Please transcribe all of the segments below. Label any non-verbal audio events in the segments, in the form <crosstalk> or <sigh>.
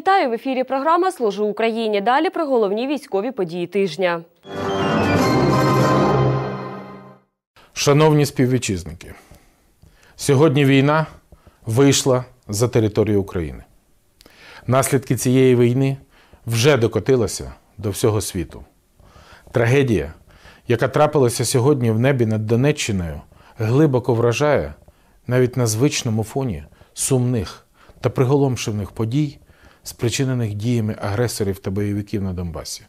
Вітаю в ефірі. Програма Служу Україні. Далі про головні військові події тижня. Шановні співвітчизники, сьогодні війна вийшла за територію України. Наслідки цієї війни вже докотилися до всього світу. Трагедія, яка трапилася сьогодні в небі над Донеччиною, глибоко вражає навіть на звичному фоні сумних та приголомшених подій, спричинених діями агресорів та бойовиків на Донбасі.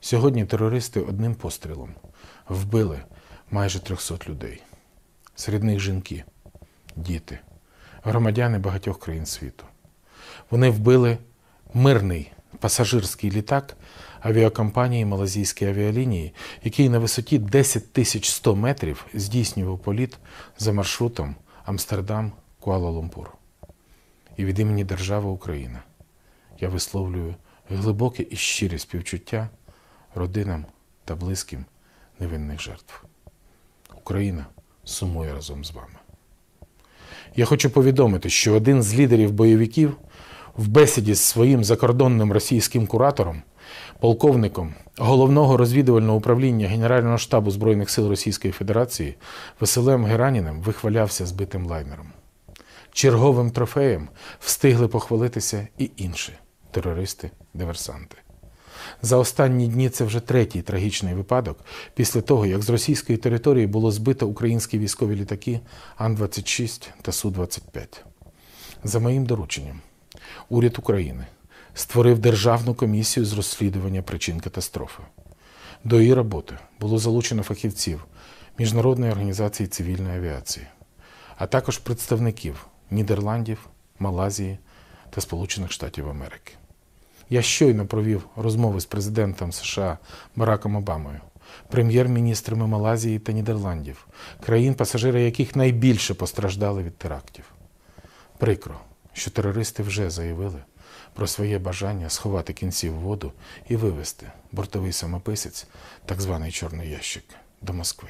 Сьогодні терористи одним пострілом вбили майже 300 людей. Серед них жінки, діти, громадяни багатьох країн світу. Вони вбили мирний пасажирський літак авіакомпанії Малазійської авіалінії, який на висоті 10 100 метрів здійснював політ за маршрутом Амстердам Куала-Лумпур. І від імені держави Україна я висловлюю глибоке і щире співчуття родинам та близьким невинних жертв. Україна сумує разом з вами. Я хочу повідомити, що один з лідерів бойовиків в бесіді з своїм закордонним російським куратором, полковником головного розвідувального управління Генерального штабу Збройних сил Російської Федерації Василем Гераніним вихвалявся збитим лайнером. Черговим трофеєм встигли похвалитися і інші терористи-диверсанти. За останні дні це вже третій трагічний випадок після того, як з російської території було збито українські військові літаки Ан-26 та Су-25. За моїм дорученням, уряд України створив Державну комісію з розслідування причин катастрофи. До її роботи було залучено фахівців Міжнародної організації цивільної авіації, а також представників Нідерландів, Малазії та Сполучених Штатів Америки. Я щойно провів розмови з президентом США Бараком Обамою, прем'єр-міністрами Малазії та Нідерландів, країн, пасажири яких найбільше постраждали від терактів. Прикро, що терористи вже заявили про своє бажання сховати кінці в воду і вивезти бортовий самописець, так званий чорний ящик, до Москви.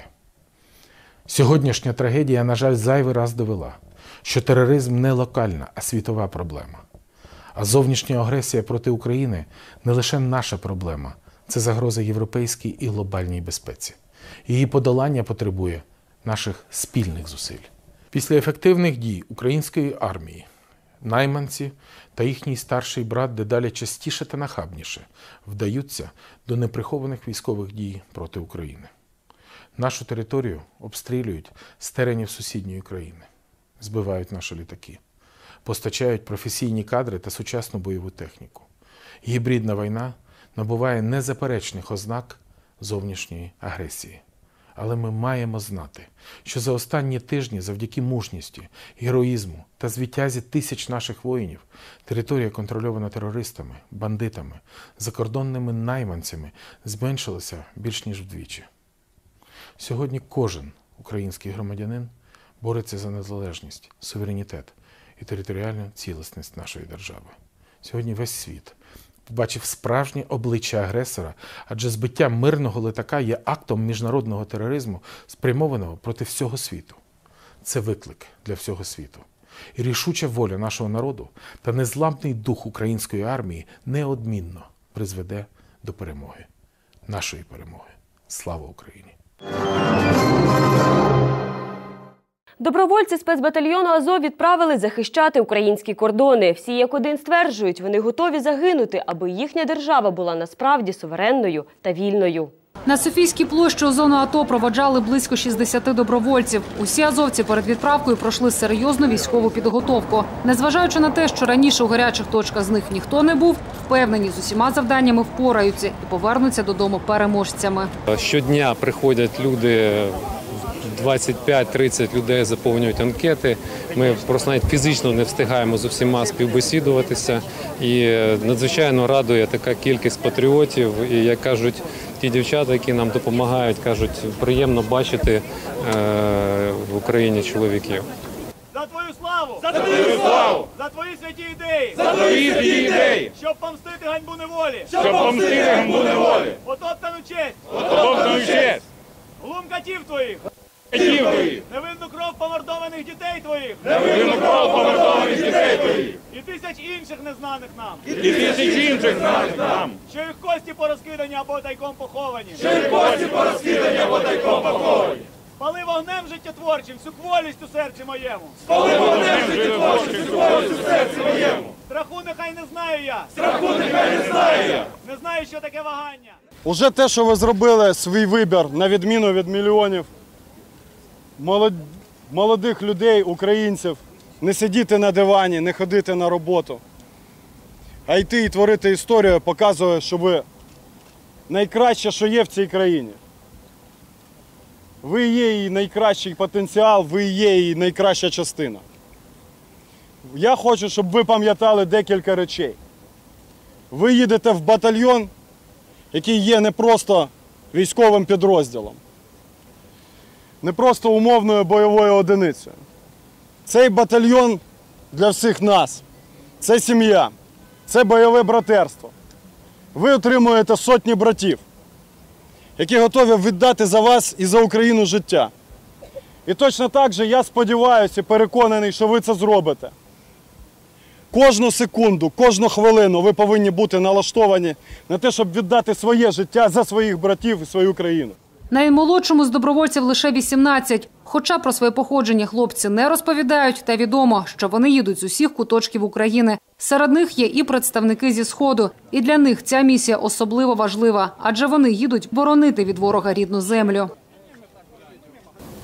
Сьогоднішня трагедія, на жаль, зайвий раз довела, що тероризм не локальна, а світова проблема. А зовнішня агресія проти України не лише наша проблема, це загроза європейській і глобальній безпеці. Її подолання потребує наших спільних зусиль. Після ефективних дій української армії, найманці та їхній старший брат дедалі частіше та нахабніше вдаються до неприхованих військових дій проти України. Нашу територію обстрілюють з теренів сусідньої країни, збивають наші літаки постачають професійні кадри та сучасну бойову техніку. Гібридна війна набуває незаперечних ознак зовнішньої агресії. Але ми маємо знати, що за останні тижні, завдяки мужності, героїзму та звітязі тисяч наших воїнів, територія, контрольована терористами, бандитами, закордонними найманцями, зменшилася більш ніж вдвічі. Сьогодні кожен український громадянин бореться за незалежність, суверенітет і територіальну цілісність нашої держави. Сьогодні весь світ побачив справжнє обличчя агресора, адже збиття мирного литака є актом міжнародного тероризму, спрямованого проти всього світу. Це виклик для всього світу. І рішуча воля нашого народу та незламний дух української армії неодмінно призведе до перемоги, нашої перемоги. Слава Україні! Добровольці спецбатальйону Азов відправили захищати українські кордони. Всі як один стверджують, вони готові загинути, аби їхня держава була насправді суверенною та вільною. На Софійській площі у зону АТО проводжали близько 60 добровольців. Усі азовці перед відправкою пройшли серйозну військову підготовку. Незважаючи на те, що раніше у гарячих точках з них ніхто не був, впевнені з усіма завданнями впораються і повернуться додому переможцями. Щодня приходять люди 25-30 людей заповнюють анкети. Ми просто навіть фізично не встигаємо з усіма співбесідуватися. І надзвичайно радує така кількість патріотів. І як кажуть ті дівчата, які нам допомагають, кажуть, приємно бачити е, в Україні чоловіків. За твою славу! За твою славу! За твої святі ідеї! За твої святі ідеї! Щоб помстити ганьбу неволі! Щоб помстити ганьбу неволі! Потоптану честь! Потоптану честь! Глум катів твоїх! Невинну кров помордованих дітей твоїх невинну кров помордованих дітей твоїх, і тисяч інших незнаних нам, і тисяч інших знаних нам, що їх кості порозкидані або тайком поховані. що й кості порозкидані або тайком поховані. Спали вогнем життєтворчим всю кволість у серці моєму. Коли вогнем життєтворчим всю волю в серці моєму, Страху нехай не знаю я, страху нехай не знаю я. не знаю, що таке вагання. Уже те, що ви зробили свій вибір, на відміну від мільйонів молодих людей, українців, не сидіти на дивані, не ходити на роботу, а йти і творити історію, показує, що ви найкраще, що є в цій країні. Ви є її найкращий потенціал, ви є її найкраща частина. Я хочу, щоб ви пам'ятали декілька речей. Ви їдете в батальйон, який є не просто військовим підрозділом, не просто умовною бойовою одиницею. Цей батальйон для всіх нас це сім'я, це бойове братерство. Ви отримуєте сотні братів, які готові віддати за вас і за Україну життя. І точно так же я сподіваюся і переконаний, що ви це зробите. Кожну секунду, кожну хвилину ви повинні бути налаштовані на те, щоб віддати своє життя за своїх братів і свою країну. Наймолодшому з добровольців лише 18. Хоча про своє походження хлопці не розповідають, та відомо, що вони їдуть з усіх куточків України. Серед них є і представники зі сходу. І для них ця місія особливо важлива, адже вони їдуть боронити від ворога рідну землю.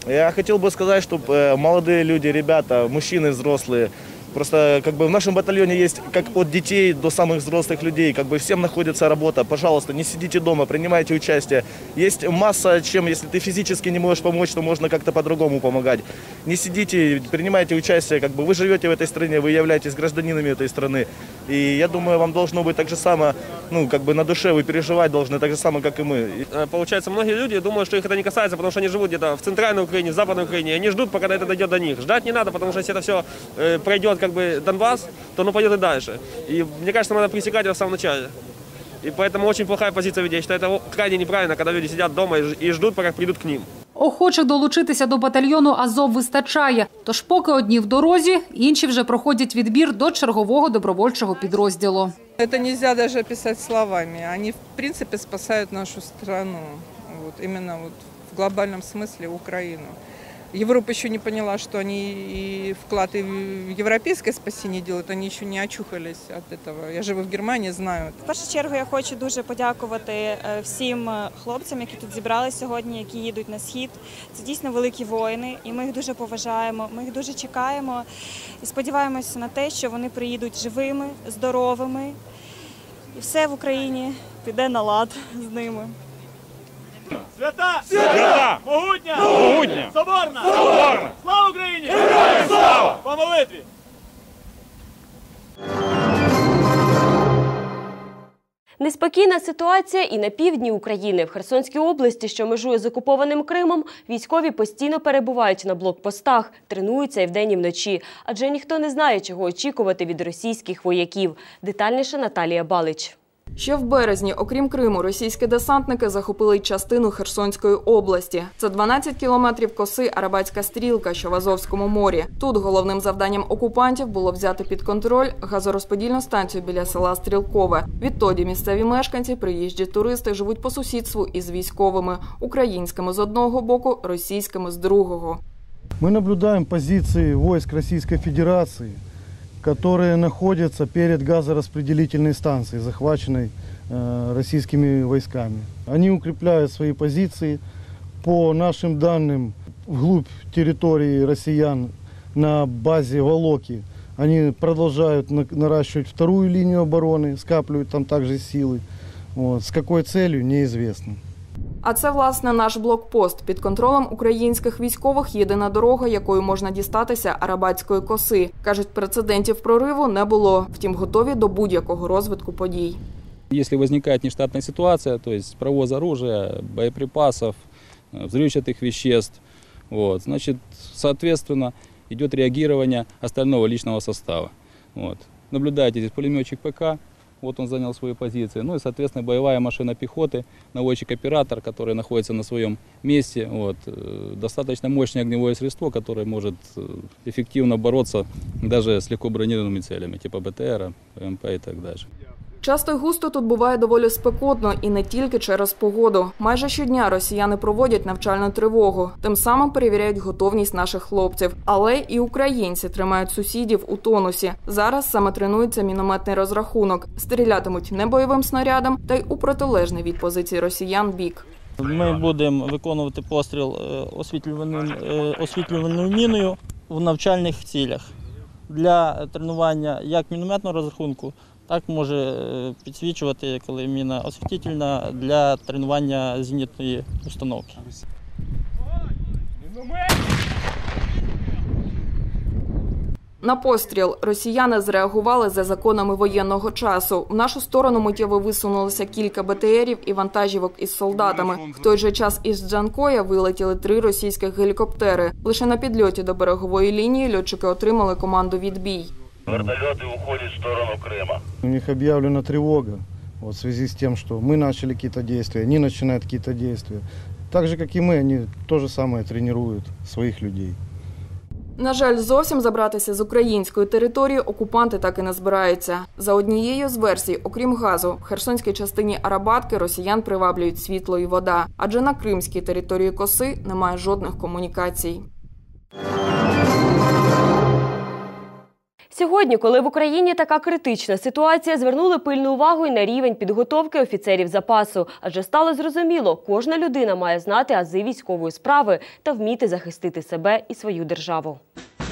Я хотел бы сказать, чтобы молодые люди, ребята, мужчины взрослые, просто как бы в нашем батальоне есть как от детей до самых взрослых людей, как бы всем находится работа. Пожалуйста, не сидите дома, принимайте участие. Есть масса чем, если ты физически не можешь помочь, то можно как-то по-другому помогать. Не сидите, принимайте участие, как бы вы живете в этой стране, вы являетесь гражданинами этой страны. И я думаю, вам должно быть так же само, ну, как бы на душе вы переживать должны так же само, как и мы. Э, Получается, многие люди думают, что их это не касается, потому что они живут где-то в центральной Украине, в западной Украине, они ждут, пока это дойдет до них. Ждать не надо, потому что если это все э, пройдет как бы Донбасс, то оно пойдет и дальше. И мне кажется, надо пресекать это в самом начале. И поэтому очень плохая позиция людей. Я считаю, это крайне неправильно, когда люди сидят дома и ж- и ждут, пока придут к ним. Охочих долучитися до батальйону Азов вистачає. Тож, поки одні в дорозі, інші вже проходять відбір до чергового добровольчого підрозділу. Это нельзя даже описать словами. Они, в принципе, спасают нашу страну. Вот, именно вот в глобальном смысле Украину. Европа еще не поняла, что они и вклад и в европейское спасение делают, они еще не очухались от этого. Я живу в Германии, знаю. В першу чергу я хочу дуже подякувати е, всім е, хлопцям, які тут зібралися сьогодні, які їдуть на схід. Це дійсно великі воїни, і ми їх дуже поважаємо. Ми їх дуже чекаємо і сподіваємося на те, що вони приїдуть живими, здоровими, і все в Україні піде на лад з ними. Свята! Свята! Могутня! Могутня! Соборна! Соборна! Слава Україні! Героям слава! По молитві! Неспокійна ситуація і на півдні України. В Херсонській області, що межує з окупованим Кримом, військові постійно перебувають на блокпостах, тренуються і вдень, і вночі. Адже ніхто не знає, чого очікувати від російських вояків. Детальніше Наталія Балич. Ще в березні, окрім Криму, російські десантники захопили й частину Херсонської області. Це 12 кілометрів коси Арабатська стрілка, що в Азовському морі. Тут головним завданням окупантів було взяти під контроль газорозподільну станцію біля села Стрілкове. Відтоді місцеві мешканці, приїжджі туристи живуть по сусідству із військовими українськими з одного боку, російськими з другого. Мы наблюдаем позиции войск Российской Федерации, которые находятся перед газораспределительной станцией, захваченной э, российскими войсками. Они укрепляют свои позиции. По нашим данным, вглубь территории россиян на базе Волоки они продолжают на- наращивать вторую линию обороны, скапливают там также силы. Вот. С какой целью, неизвестно. А це власне наш блокпост. Під контролем українських військових єдина дорога, якою можна дістатися арабатської коси. кажуть, прецедентів прориву не було. Втім, готові до будь-якого розвитку подій. Если возникает нештатная ситуация, то есть провоз оружия, боеприпасов, э, взрывчатых веществ, вот, значит, соответственно, идет реагирование остального личного состава. Вот. Наблюдаете здесь пулеметчик ПК, вот он занял свою позицию. Ну и, соответственно, боевая машина пехоты, наводчик-оператор, который находится на своем месте. Вот. Э, Достаточно мощное огневое средство, которое может э, эффективно бороться даже с легко бронированными целями, типа БТР, МП и так дальше. Часто й густо тут буває доволі спекотно і не тільки через погоду. Майже щодня росіяни проводять навчальну тривогу, тим самим перевіряють готовність наших хлопців. Але і українці тримають сусідів у тонусі. Зараз саме тренується мінометний розрахунок. Стрілятимуть не бойовим снарядом, та й у протилежний від позиції росіян бік. Ми будемо виконувати постріл е, освітлюваним, е, освітлюваною міною в навчальних цілях для тренування як мінометного розрахунку, так може е, підсвічувати, коли міна освітительна для тренування зенітної установки. На постріл росіяни зреагували за законами воєнного часу. В нашу сторону миттєво висунулося кілька БТРів і вантажівок із солдатами. В той же час із Джанкоя вилетіли три російських гелікоптери. Лише на підльоті до берегової лінії льотчики отримали команду відбій. Вертолеты уходят в сторону Крыма. У них объявлена тревога вот, в связи с тем, что мы начали какие-то действия, они начинают какие-то действия. Так же, как и мы, они то же самое тренируют своих людей. На жаль, зовсім забратися з української території окупанти так і не збираються. За однією з версій, окрім газу, в херсонській частині Арабатки росіян приваблюють світло і вода, адже на кримській території коси немає жодних комунікацій. Сьогодні, коли в Україні така критична ситуація, звернули пильну увагу й на рівень підготовки офіцерів запасу, адже стало зрозуміло, кожна людина має знати ази військової справи та вміти захистити себе і свою державу.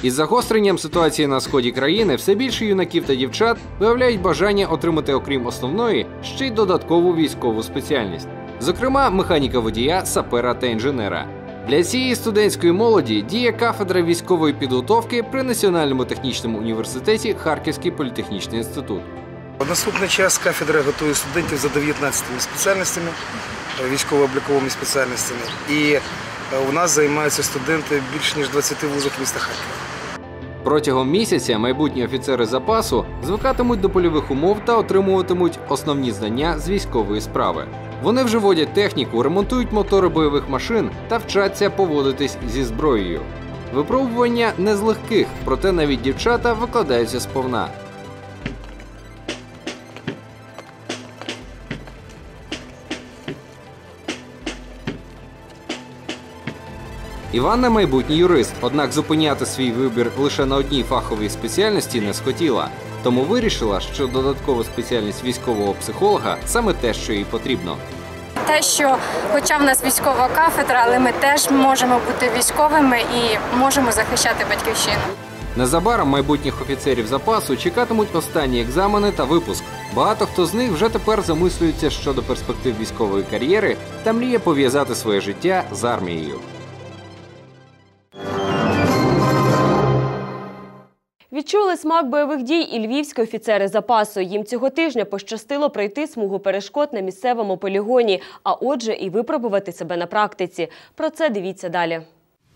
Із загостренням ситуації на сході країни все більше юнаків та дівчат виявляють бажання отримати, окрім основної, ще й додаткову військову спеціальність, зокрема механіка водія, сапера та інженера. Для цієї студентської молоді діє кафедра військової підготовки при Національному технічному університеті Харківський політехнічний інститут. Наступний час кафедра готує студентів за 19 спеціальностями, е, військово-обліковими спеціальностями. І е, у нас займаються студенти більш ніж 20 вузах міста Харкова. Протягом місяця майбутні офіцери запасу звикатимуть до польових умов та отримуватимуть основні знання з військової справи. Вони вже водять техніку, ремонтують мотори бойових машин та вчаться поводитись зі зброєю. Випробування не з легких, проте навіть дівчата викладаються сповна. Іванна майбутній юрист, однак зупиняти свій вибір лише на одній фаховій спеціальності не схотіла. Тому вирішила, що додаткова спеціальність військового психолога саме те, що їй потрібно. Те, що хоча в нас військова кафедра, але ми теж можемо бути військовими і можемо захищати батьківщину. Незабаром майбутніх офіцерів запасу чекатимуть останні екзамени та випуск. Багато хто з них вже тепер замислюється щодо перспектив військової кар'єри та мріє пов'язати своє життя з армією. Відчули смак бойових дій і львівські офіцери запасу. Їм цього тижня пощастило пройти смугу перешкод на місцевому полігоні, а отже, і випробувати себе на практиці. Про це дивіться далі.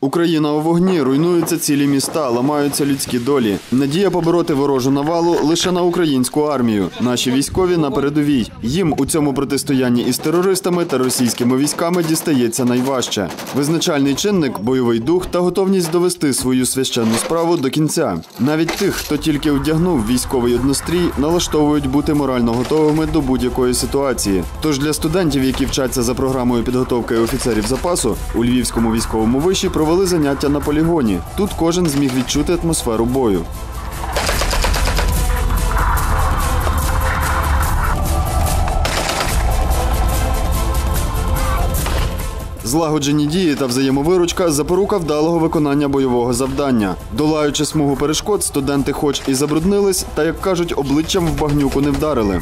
Україна у вогні, руйнуються цілі міста, ламаються людські долі. Надія побороти ворожу навалу лише на українську армію. Наші військові на передовій. Їм у цьому протистоянні із терористами та російськими військами дістається найважче. Визначальний чинник бойовий дух та готовність довести свою священну справу до кінця. Навіть тих, хто тільки вдягнув військовий однострій, налаштовують бути морально готовими до будь-якої ситуації. Тож для студентів, які вчаться за програмою підготовки офіцерів запасу, у Львівському військовому виші провели заняття на полігоні. Тут кожен зміг відчути атмосферу бою. Злагоджені дії та взаємовиручка запорука вдалого виконання бойового завдання. Долаючи смугу перешкод, студенти хоч і забруднились, та як кажуть, обличчям в багнюку не вдарили.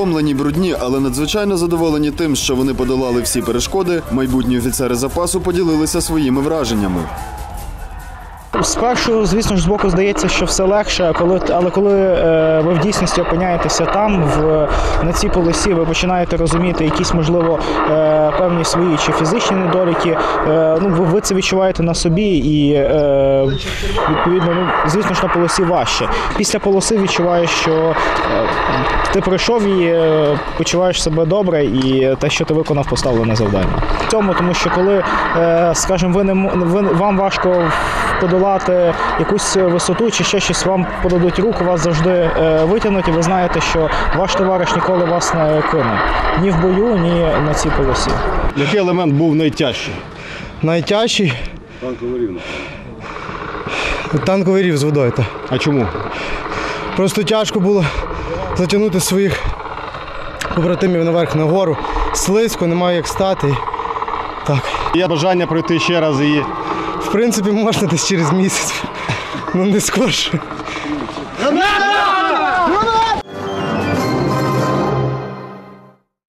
Втомлені, брудні, але надзвичайно задоволені тим, що вони подолали всі перешкоди. Майбутні офіцери запасу поділилися своїми враженнями. Спершу, звісно ж, збоку здається, що все легше, коли але коли е, ви в дійсності опиняєтеся там, в на цій полосі, ви починаєте розуміти якісь, можливо, е, певні свої чи фізичні недоліки. Е, ну, ви, ви це відчуваєте на собі, і відповідно, ну, звісно ж, на полосі важче. Після полоси відчуваєш, що ти пройшов і почуваєш себе добре, і те, що ти виконав поставлене завдання. В цьому, тому що коли, скажімо, ви не ви, вам важко подолати якусь висоту чи ще щось, вам подадуть руку, вас завжди е, витягнуть, і ви знаєте, що ваш товариш ніколи вас не кине ні в бою, ні на цій полосі. Який елемент був найтяжчий? Найтяжчий Танковий рівно. танковий рів з водою. Та. А чому? Просто тяжко було затягнути своїх побратимів наверх на гору. Слизько, немає як стати. Так. Є бажання пройти ще раз її. Принципі, можна десь через місяць, ну не скорше.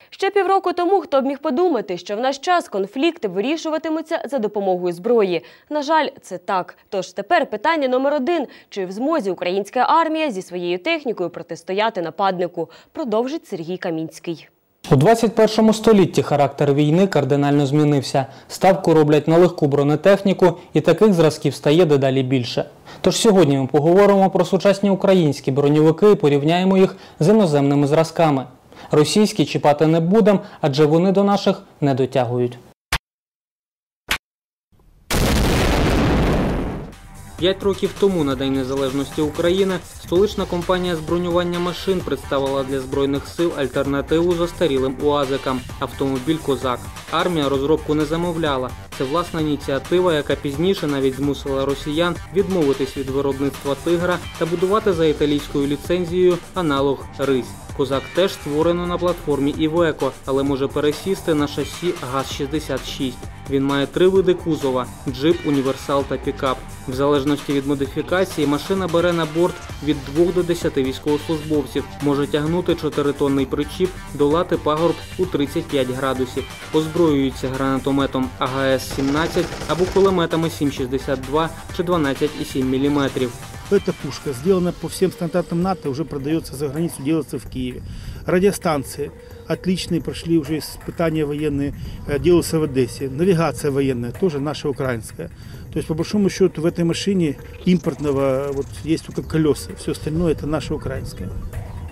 Ще півроку тому хто б міг подумати, що в наш час конфлікти вирішуватимуться за допомогою зброї. На жаль, це так. Тож тепер питання номер один: чи в змозі українська армія зі своєю технікою протистояти нападнику? Продовжить Сергій Камінський. У 21 столітті характер війни кардинально змінився. Ставку роблять на легку бронетехніку, і таких зразків стає дедалі більше. Тож сьогодні ми поговоримо про сучасні українські броньовики і порівняємо їх з іноземними зразками. Російські чіпати не будемо, адже вони до наших не дотягують. П'ять років тому на День Незалежності України столична компанія з машин представила для збройних сил альтернативу застарілим уазикам автомобіль Козак. Армія розробку не замовляла. Це власна ініціатива, яка пізніше навіть змусила росіян відмовитись від виробництва тигра та будувати за італійською ліцензією аналог Рись. Козак теж створено на платформі Івеко, але може пересісти на шасі ГАЗ-66. Він має три види кузова: джип, універсал та пікап. В залежності від модифікації машина бере на борт від 2 до 10 військовослужбовців, може тягнути 4-тонний причіп, долати пагорб у 35 градусів, озброюється гранатометом АГС-17 або кулеметами 7,62 чи 12,7 мм. Эта пушка сделана по всем стандартам НАТО, уже продается за границу, делается в Киеве. Радиостанции отличные, прошли уже испытания военные, э, делаются в Одессе. Навигация военная, тоже наша украинская. То есть, по большому счету, в этой машине импортного вот, есть только колеса. Все остальное это наше украинское.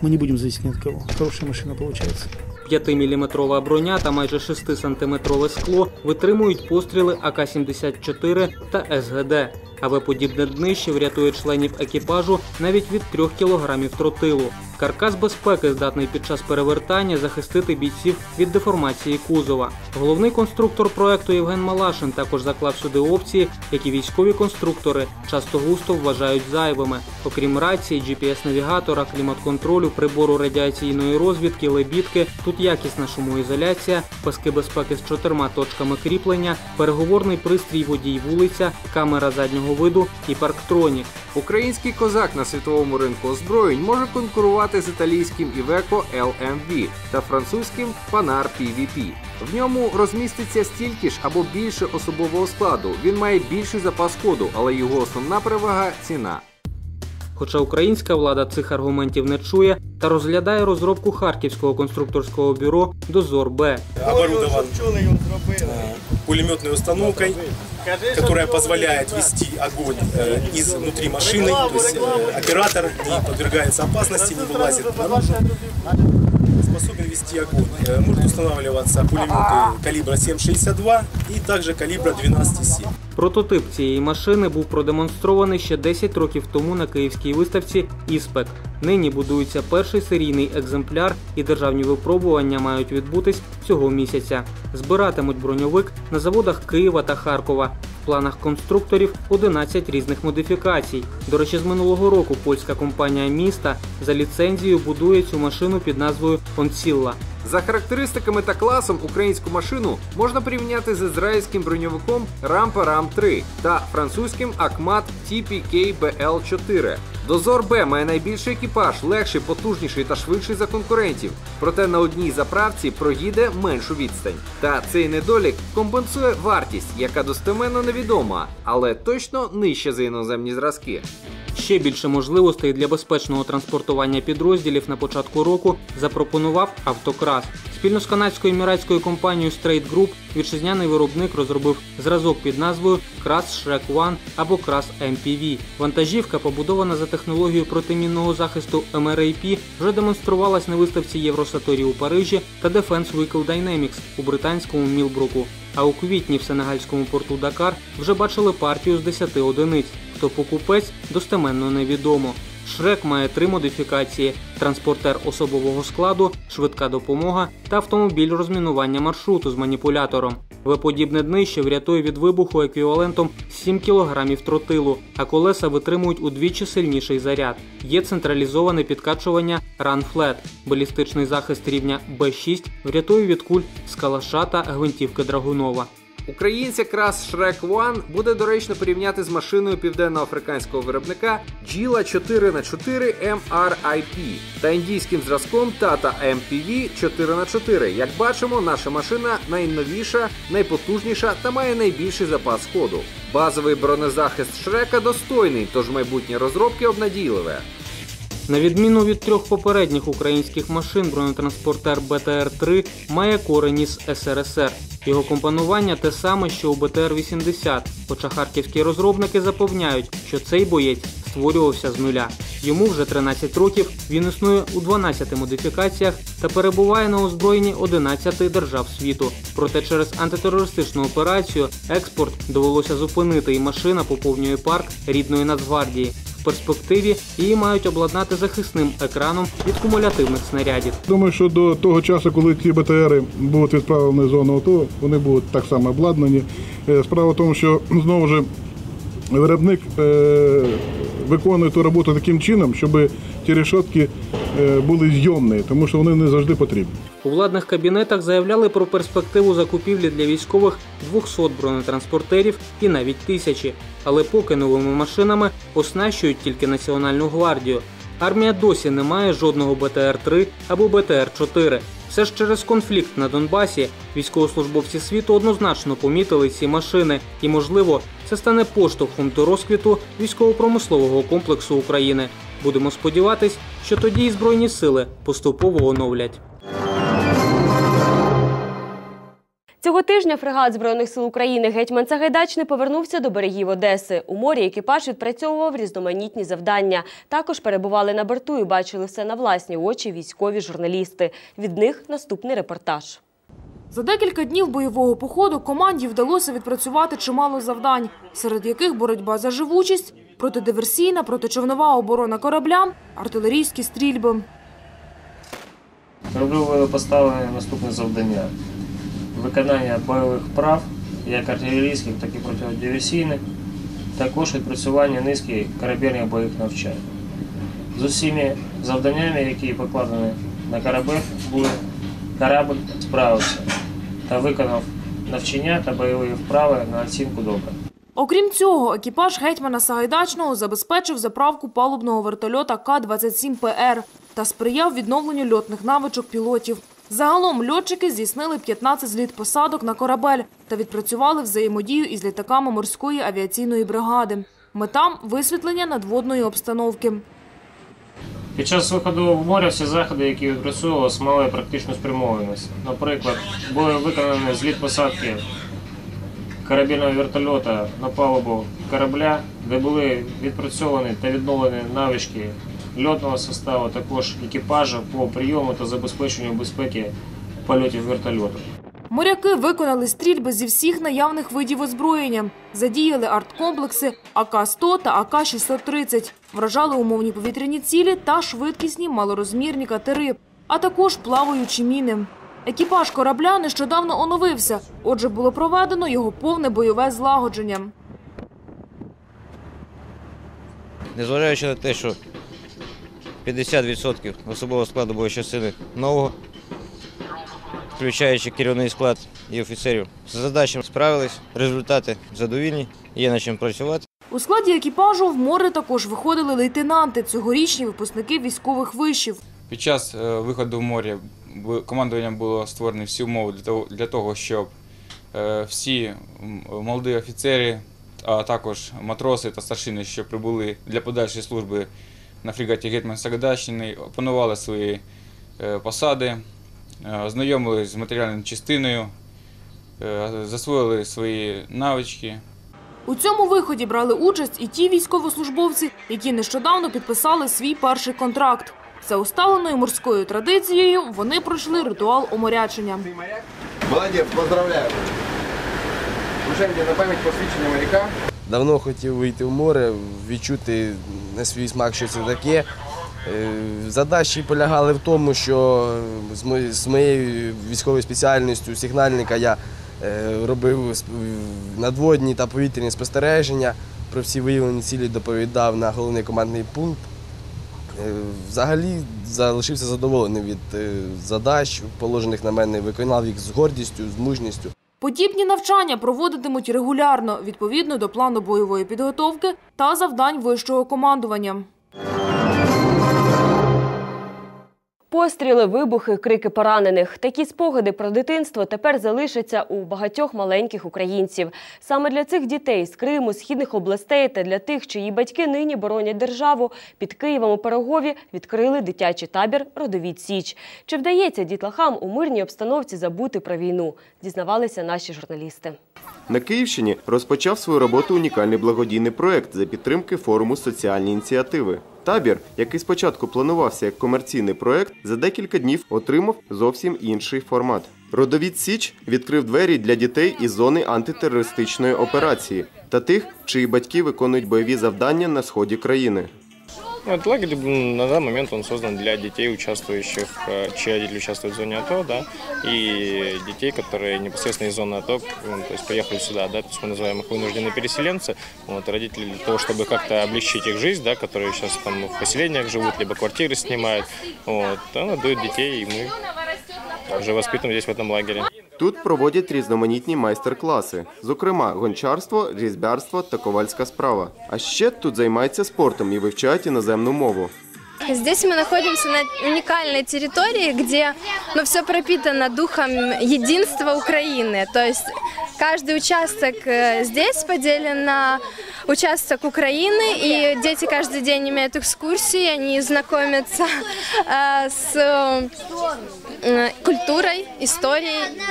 Мы не будем зависеть ни от кого. Хорошая машина получается. 5-мм броня та майже 6-сантиметрове скло витримують постріли АК-74 та СГД. АВ-подібне днище врятує членів екіпажу навіть від 3 кг тротилу. Каркас безпеки здатний під час перевертання захистити бійців від деформації кузова. Головний конструктор проекту Євген Малашин також заклав сюди опції, які військові конструктори часто густо вважають зайвими. Окрім рації, GPS-навігатора, клімат-контролю, прибору радіаційної розвідки, лебідки, тут якісна шумоізоляція, паски безпеки з чотирма точками кріплення, переговорний пристрій водій вулиця, камера заднього виду і парктронік. Український козак на світовому ринку озброєнь може конкурувати з італійським Iveco LMV та французьким Panhard PVP. В ньому розміститься стільки ж або більше особового складу. Він має більший запас ходу, але його основна перевага ціна. Хоча українська влада цих аргументів не чує та розглядає розробку харківського конструкторського бюро Дозор Б. оборудован пулеметной установкой, которая позволяет вести огонь э, из внутри машины, то есть э, оператор не подвергается опасности, не вылазит наружу, способен вести огонь. Э, Может устанавливаться пулеметы калибра 7,62 и также калибра 12,7. Прототип цієї машини був продемонстрований ще 10 років тому на київській виставці Іспек. Нині будується перший серійний екземпляр, і державні випробування мають відбутись цього місяця. Збиратимуть броньовик на заводах Києва та Харкова. В планах конструкторів 11 різних модифікацій. До речі, з минулого року польська компанія міста за ліцензією будує цю машину під назвою Онсілла. За характеристиками та класом українську машину можна порівняти з ізраїльським броньовиком Rampa Ram 3 та французьким Акмат TPK BL4. Дозор Б має найбільший екіпаж, легший, потужніший та швидший за конкурентів. Проте на одній заправці проїде меншу відстань. Та цей недолік компенсує вартість, яка достеменно невідома, але точно нижча за іноземні зразки. Ще більше можливостей для безпечного транспортування підрозділів на початку року запропонував Автокрас. Спільно з канадською еміратською компанією Straight Group вітчизняний виробник розробив зразок під назвою Крас Shrek One або Крас MPV. Вантажівка, побудована за технологією протимінного захисту MRAP, вже демонструвалась на виставці Євросаторі у Парижі та Defense Vehicle Dynamics у британському Мілбруку. А у квітні в сенегальському порту Дакар вже бачили партію з 10 одиниць. Хто покупець, достеменно невідомо. Шрек має три модифікації: транспортер особового складу, швидка допомога та автомобіль розмінування маршруту з маніпулятором. В-подібне днище врятує від вибуху еквівалентом 7 кг тротилу, а колеса витримують удвічі сильніший заряд. Є централізоване підкачування Run Flat. Балістичний захист рівня Б6 врятує від куль з калаша та гвинтівки Драгунова. Українця Крас Shrek One буде доречно порівняти з машиною південноафриканського виробника Gila 4х4 MRIP та індійським зразком Tata MPV 4х4. Як бачимо, наша машина найновіша, найпотужніша та має найбільший запас ходу. Базовий бронезахист Шрека достойний, тож майбутнє розробки обнадійливе. На відміну від трьох попередніх українських машин, бронетранспортер БТР-3 має корені з СРСР. Його компонування те саме, що у БТР-80, хоча харківські розробники запевняють, що цей боєць створювався з нуля. Йому вже 13 років, він існує у 12 модифікаціях та перебуває на озброєнні 11 держав світу. Проте через антитерористичну операцію експорт довелося зупинити, і машина поповнює парк рідної Нацгвардії. В перспективі її мають обладнати захисним екраном від кумулятивних снарядів. Думаю, що до того часу, коли ці БТРи будуть відправлені в зону АТО, вони будуть так само обладнані. Е, Справа в тому, що <clears throat> знову ж виробник е, виконує ту роботу таким чином, щоб ті решетки були зйомні, тому що вони не завжди потрібні. У владних кабінетах заявляли про перспективу закупівлі для військових 200 бронетранспортерів і навіть тисячі. Але поки новими машинами оснащують тільки Національну гвардію. Армія досі не має жодного БТР-3 або БТР-4. Все ж через конфлікт на Донбасі військовослужбовці світу однозначно помітили ці машини, і, можливо, це стане поштовхом до розквіту військово-промислового комплексу України. Будемо сподіватись, що тоді і збройні сили поступово оновлять. Цього тижня фрегат Збройних сил України Гетьман Сагайдачний повернувся до берегів Одеси. У морі екіпаж відпрацьовував різноманітні завдання. Також перебували на борту і бачили все на власні очі військові журналісти. Від них наступний репортаж. За декілька днів бойового походу команді вдалося відпрацювати чимало завдань, серед яких боротьба за живучість, протидиверсійна, протичовнова оборона корабля, артилерійські стрільби. Кораблю поставлені наступне завдання: виконання бойових прав, як артилерійських, так і протидиверсійних, також відпрацювання низки корабельних бойових навчань. З усіма завданнями, які покладені на корабель, корабль справився та виконав навчання та бойові вправи на оцінку добре. Окрім цього, екіпаж гетьмана Сагайдачного забезпечив заправку палубного вертольота К-27ПР та сприяв відновленню льотних навичок пілотів. Загалом льотчики здійснили 15 зліт-посадок на корабель та відпрацювали взаємодію із літаками морської авіаційної бригади. Мета – висвітлення надводної обстановки. Під час виходу в море всі заходи, які відпрацьовувалися, мали практичну спрямованість. Наприклад, були виконані зліт посадки корабельного вертольота на палубу корабля, де були відпрацьовані та відновлені навички льотного составу, також екіпажу по прийому та забезпеченню безпеки польотів вертольоту. Моряки виконали стрільби зі всіх наявних видів озброєння, задіяли арткомплекси АК-100 та АК-630, вражали умовні повітряні цілі та швидкісні малорозмірні катери, а також плаваючі міни. Екіпаж корабля нещодавно оновився, отже, було проведено його повне бойове злагодження. Незважаючи на те, що 50% особового складу бойової частини нового, включаючи керівний склад і офіцерів, з задачами справились, результати задовільні, є над чим працювати. У складі екіпажу в море також виходили лейтенанти, цьогорічні випускники військових вишів. Під час е, виходу в море командуванням було створені всі умови для того, для того щоб е, всі молоді офіцери, а також матроси та старшини, що прибули для подальшої служби на фрегаті Гетьман Сагайдачний, опанували свої е, посади, е, ознайомились з матеріальною частиною, засвоїли свої навички. У цьому виході брали участь і ті військовослужбовці, які нещодавно підписали свій перший контракт. За усталеною морською традицією вони пройшли ритуал оморячення. Молодець, поздравляю. Уже на пам'ять посвідчення моряка. Давно хотів вийти в море, відчути на свій смак, що це таке. Е, Задачі полягали в тому, що з моєю військовою спеціальністю сигнальника я е, робив надводні та повітряні спостереження. Про всі виявлені цілі доповідав на головний командний пункт. Е, Взагалі залишився задоволений від е, задач, положених на мене, виконав їх з гордістю, з мужністю. Подібні навчання проводитимуть регулярно, відповідно до плану бойової підготовки та завдань вищого командування. Постріли, вибухи, крики поранених. Такі спогади про дитинство тепер залишаться у багатьох маленьких українців. Саме для цих дітей з Криму, східних областей та для тих, чиї батьки нині боронять державу, під Києвом у Пирогові відкрили дитячий табір «Родовід Січ». Чи вдається дітлахам у мирній обстановці забути про війну? Дізнавалися наші журналісти. На Київщині розпочав свою роботу унікальний благодійний проект за підтримки форуму соціальні ініціативи. Табір, який спочатку планувався як комерційний проект, за декілька днів отримав зовсім інший формат. Родовід Січ відкрив двері для дітей із зони антитерористичної операції та тих, чиї батьки виконують бойові завдання на сході країни. Ну, Этот лагерь на данный момент он создан для детей, участвующих, э, чьи родители участвуют в зоне АТО, да, и детей, которые непосредственно из зоны АТО, м, то есть приехали сюда, да, то есть мы называем их вынужденные переселенцы, вот, родители для того, чтобы как-то облегчить их жизнь, да, которые сейчас там в поселениях живут, либо квартиры снимают, вот, он отдает детей, и мы уже воспитываем здесь в этом лагере. Тут проводять різноманітні майстер-класи, зокрема гончарство, різьбярство та ковальська справа. А ще тут займаються спортом і вивчають іноземну мову. Здесь мы находимся на уникальной территории, где ну, все пропитано духом единства Украины. То есть каждый участок э, здесь поделен на участок Украины, и дети каждый день имеют экскурсии, они знакомятся э, с э, культурой, историей.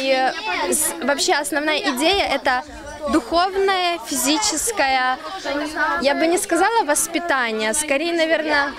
И с- вообще основная идея – это духовное, физическое, я бы не сказала воспитание, скорее, наверное,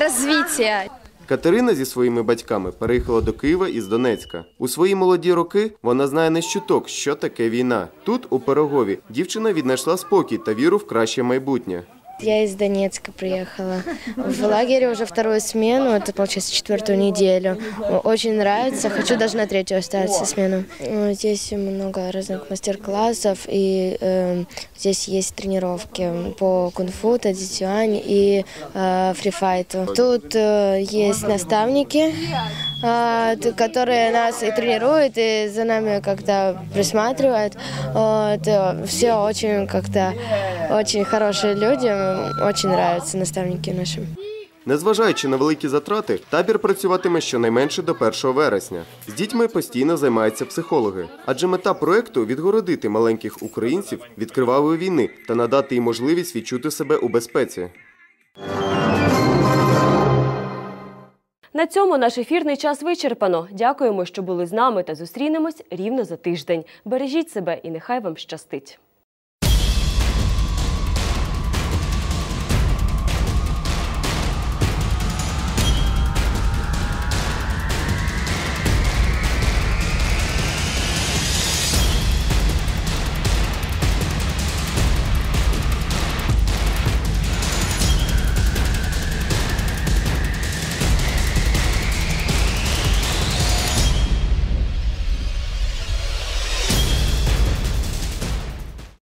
развитие. Катерина зі своїми батьками переїхала до Києва із Донецька. У свої молоді роки вона знає не щуток, що таке війна. Тут, у Пирогові, дівчина віднайшла спокій та віру в краще майбутнє. Я из Донецка приехала. В лагере уже вторую смену, это получается четвертую неделю. Очень нравится, хочу даже на третью остаться смену. Э, Здесь много разных мастер-классов, и э, здесь есть тренировки по кунг-фу, тадзитюань и э, фрифайту. Тут э, есть наставники, э, которые нас и тренируют, и за нами как-то присматривают. Вот, все очень как-то очень хорошие люди, очень нравятся наставники наши. Незважаючи на великі затрати, табір працюватиме щонайменше до 1 вересня. З дітьми постійно займаються психологи, адже мета проекту відгородити маленьких українців від кривавої війни та надати їм можливість відчути себе у безпеці. На цьому наш ефірний час вичерпано. Дякуємо, що були з нами та зустрінемось рівно за тиждень. Бережіть себе і нехай вам щастить.